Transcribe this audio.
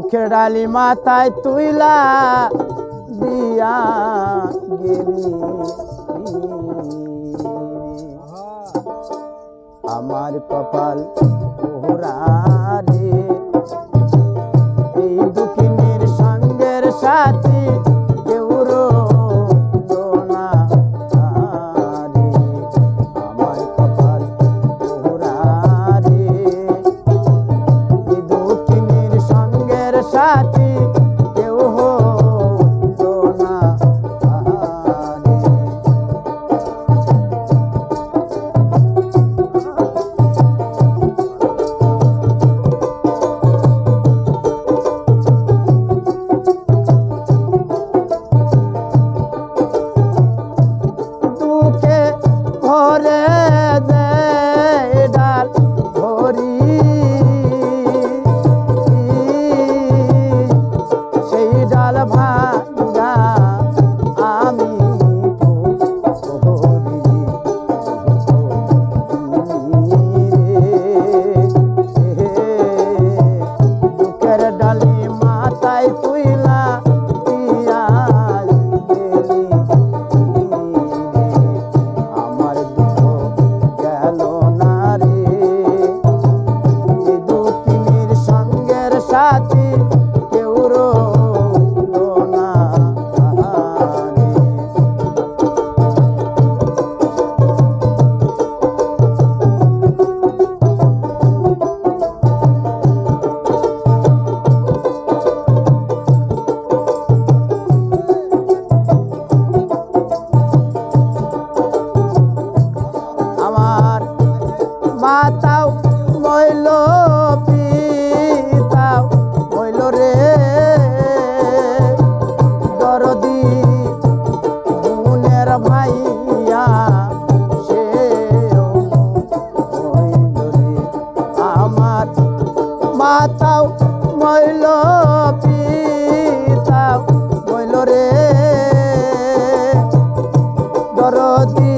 সুখের ডালি মাথায় তুইলা দিয়া গেলি। আমার কপাল ওরা এই দুঃখিনীর সঙ্গের সাথী সাথী মাথাও মইল পিতাও মইল রে। দরদি